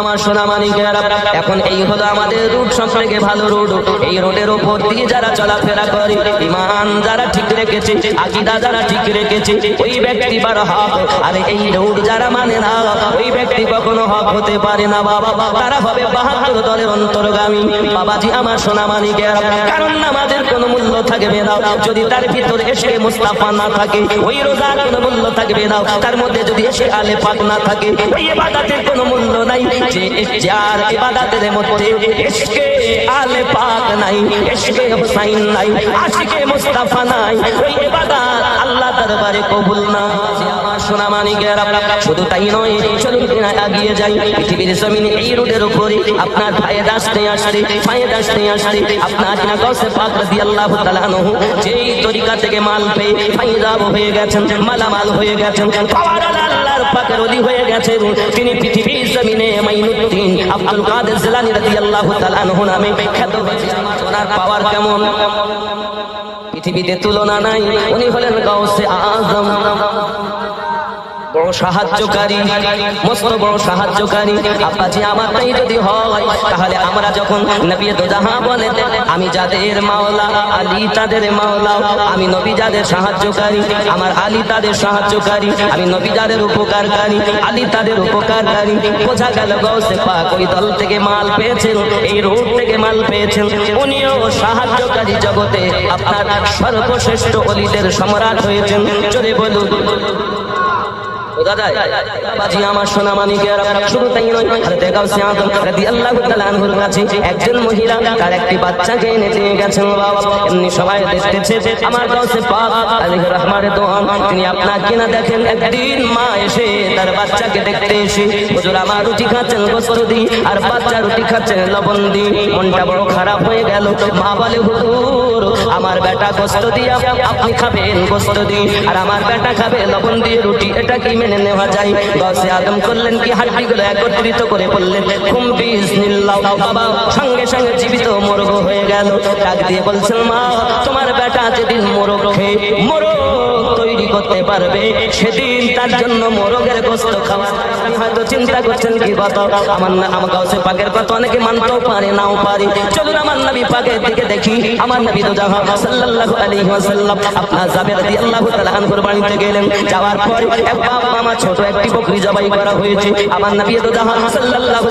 আমার সোনা মানিকেরা এখন এই হলো আমাদের রুট সম্পর্কে ভালো রুট। এই রোডের উপর দিয়ে যারা চলাফেরা করে ইমান যারা ঠিক রেখেছে, আকিদা যারা ঠিক রেখেছে, ওই ব্যক্তি বার হক আর এই রুট যারা মানে না, ওই ব্যক্তি কখনো হক হতে পারে না, বাবা। তারা হবে বাহাত্তর দলের অন্তর্গামী। বাবাজি আমার সোনা মানিকেরা কারণ নামাজের কোনো মূল্য থাকবে না। যদি তার ভিতরে এসে মুস্তাফা না থাকে, ওই রোজার কোনো মূল্য থাকবে না। তার মধ্যে যদি এসে আলে পাক না থাকে ওই ইবাদতের কোনো মূল্য নাই। যার ইবাদতের মধ্যে ইশকে আলে পাক নাই ইশকে হুসাইন নাই, আশিকে মুস্তাফা নাই। ওই ইবাদত আল্লাহ দরবারে কবুল না। পৃথিবীর আপনার থেকে মাল পেয়ে হয়ে গেছেন, মালামাল হয়ে গেছেন হয়ে গেছেন। তিনি পৃথিবীর জমিনে মাইনুদ্দিন আব্দুল কাদের জিলানী রাদিয়াল্লাহু তাআলা আনহু নামে খ্যাত হয়েছে। কেমন? পৃথিবীতে তুলনা নাই। উনি হলেন গাউসে আজম। বড় সাহায্যকারী, মস্ত বড় সাহায্যকারী। আব্বাজি আমার তাই যদি হয়, তাহলে আমরা যখন নবী যাহা বলে, আমি যাদের মাওলা, আলী তাদের মাওলা, আমি নবী যাদের সাহায্যকারী, আমার আলী তাদের সাহায্যকারী, আমি নবী যাদের উপকারকারী, আলী তাদের উপকারকারী। বোঝা গেল গৌসে পাক, ওই দল থেকে মাল পেয়েছেন, এই রোড থেকে মাল পেয়েছেন। উনিও সাহায্যকারী জগতে আপনার সর্বশ্রেষ্ঠ অলিদের সম্রাট হয়েছেন। যদি বলুন। বোঝা যায়। তিনি আপনাকে না দেখেন, একদিন মা এসে তার বাচ্চাকে দেখতে এসে, হুজুর, আমার রুটি খাচ্ছেন দি, আর বাচ্চা রুটি খাচ্ছেন লবণ দি। মনটা বড় খারাপ হয়ে গেল। মা বলে, হুজুর, আমার বেটা গোস্ত দিয়া, আপনি খাবেন গোস্ত দি, আর আমার বেটা খাবে লবণ দিয়ে রুটি, এটা কি মেনে নেওয়া যায়। গসে আদম করলেন কি? হাড্ডিগুলো একত্রিত করে বললেন বাবা। সঙ্গে সঙ্গে জীবিত মোরগ হয়ে গেল। ডাক দিয়ে বলছেন, মা, তোমার বেটা যেদিন মোরগ খেয়ে মোরগ তৈরি করতে পারবে, সেদিন তার জন্য মোরগের গোস্ত খাওয়া হয়তো চিন্তা করছেন, কি আমার না, আমার পাকের অনেকে মানতেও পারে, নাও পারে। চলুন আমার নবী পাকের দিকে দেখি। আমার নবী তো জাহা সাল্লাল্লাহু আলাইহি ওয়াসাল্লাম, আপনার জাবের রাদিয়াল্লাহু তাআলা গেলেন। যাওয়ার পর বাপ মামা ছোট একটি বকরি জবাই করা হয়েছে। আমার নবী তো জাহা সাল্লাল্লাহু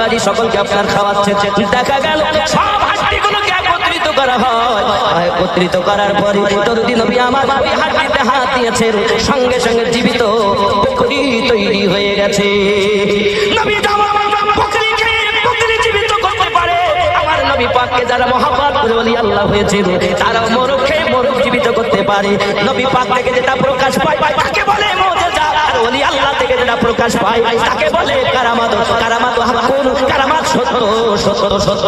বাড়ি সকলকে আপনার খাওয়াচ্ছে দেখা গেল, সব একত্রিত করা হয়। একত্রিত করার পরে নবী আমার ওই হাড্ডিতে হাত দিয়েছেন। সঙ্গে সঙ্গে জীবিত বকরি তৈরি হয়ে গেছে। নবী আমার যারা হয়েছে তারা মোরগ খেয়ে জীবিত করতে পারে। নবী পাক থেকে যেটা প্রকাশ পায়, তাকে বলে মুজিজা আর ওলি আল্লাহ থেকে যেটা প্রকাশ পায়, তাকে বলে, কারামাত কারামাত হাকুন কারামাত সত্য সত্য সত্য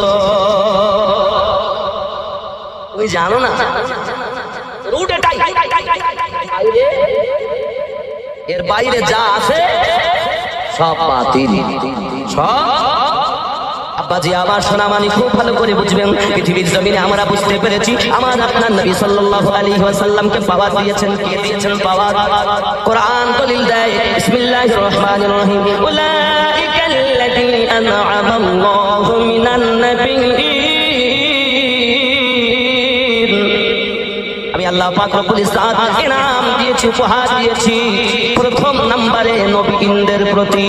ওই জানো না, রুট এটাই। এর বাইরে যা আছে, সব বাতিল। সব আব্বাজি, আমার সোনামানি খুব ভালো করে বুঝবেন। পৃথিবীর জমিনে আমরা বুঝতে পেরেছি, আমার আপনার নবী সাল্লাল্লাহু আলাইহি ওয়াসাল্লামকে পাওয়ার দিয়েছেন, কে দিয়েছেন পাওয়ার কোরআন দলিল দেয়, বিসমিল্লাহির রহমানির রহিম। উলাইকাল্লাযী আন'আমা আল্লাহু মিনান নাবিয়্যিন আমি আল্লাহ পাক রব্বুল ইজ্জাত ইনাম দিয়েছি, উপহার দিয়েছি। প্রথম নম্বরে নবীদের প্রতি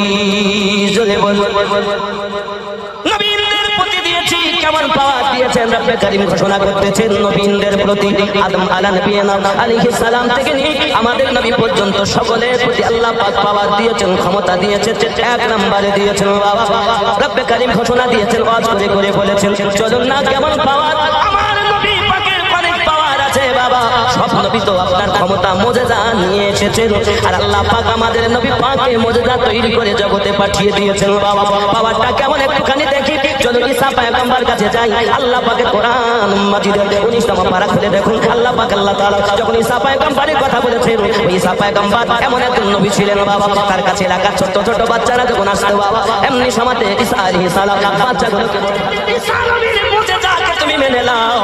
জোরে বল। কেমন পাওয়ার দিয়েছেন, রব্বে কারীম ঘোষণা করতেছেন নবীদের প্রতি আদম আলা নবিয়িনা আলাইহিস সালাম থেকে আমাদের নবী পর্যন্ত সকলের প্রতি আল্লাহ পাক পাওয়ার দিয়েছেন, ক্ষমতা দিয়েছেন, এক নম্বরে দিয়েছেন, বাবা রব্বে কারীম ঘোষণা দিয়েছেন, ওয়াজ করে করে বলেছেন, চলুন না, কেমন তো আপনার ক্ষমতা মোজেজা নিয়ে এসেছেন জগতে পাঠিয়ে দিয়েছেন কেমন একটুখানি দেখি চলো ঈসা কাছে যাই, আল্লাহ পাকে কোরআন মাজিদের 19 তম পারা খুলে দেখুন। আল্লাহ পাক, আল্লাহ তাআলা যখন ঈসা পয়গম্বরের কথা বলেছেন, ওই ঈসা পয়গম্বর এমন একজন নবী ছিলেন বাবা। তার কাছে এলাকার ছোট ছোট বাচ্চারা যখন আসতো বাবা, এমনি সময়তে ঈসা আলাইহিস সালাম, বাচ্চাগুলোকে ঈসা নবীর তুমি মেনে নাও।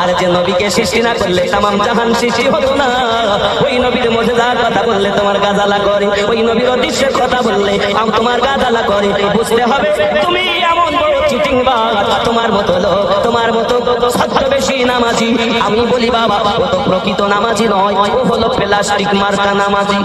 আর যে নবীকে সৃষ্টি না করলে তামাম জাহান সৃষ্টি হতো না। ওই নবীর যার কথা বললে তোমার গাজালা করে, ওই নবীর অদৃশ্যের কথা বললে আম তোমার গাজালা করে। বুঝতে হবে, তুমি এমন তোমার মতো তোমার মতো বেশি নামাজি। আমি বলি, বাবা প্রকৃত নামাজি নয়, ও হলো প্লাস্টিক মার্কা নামাজি।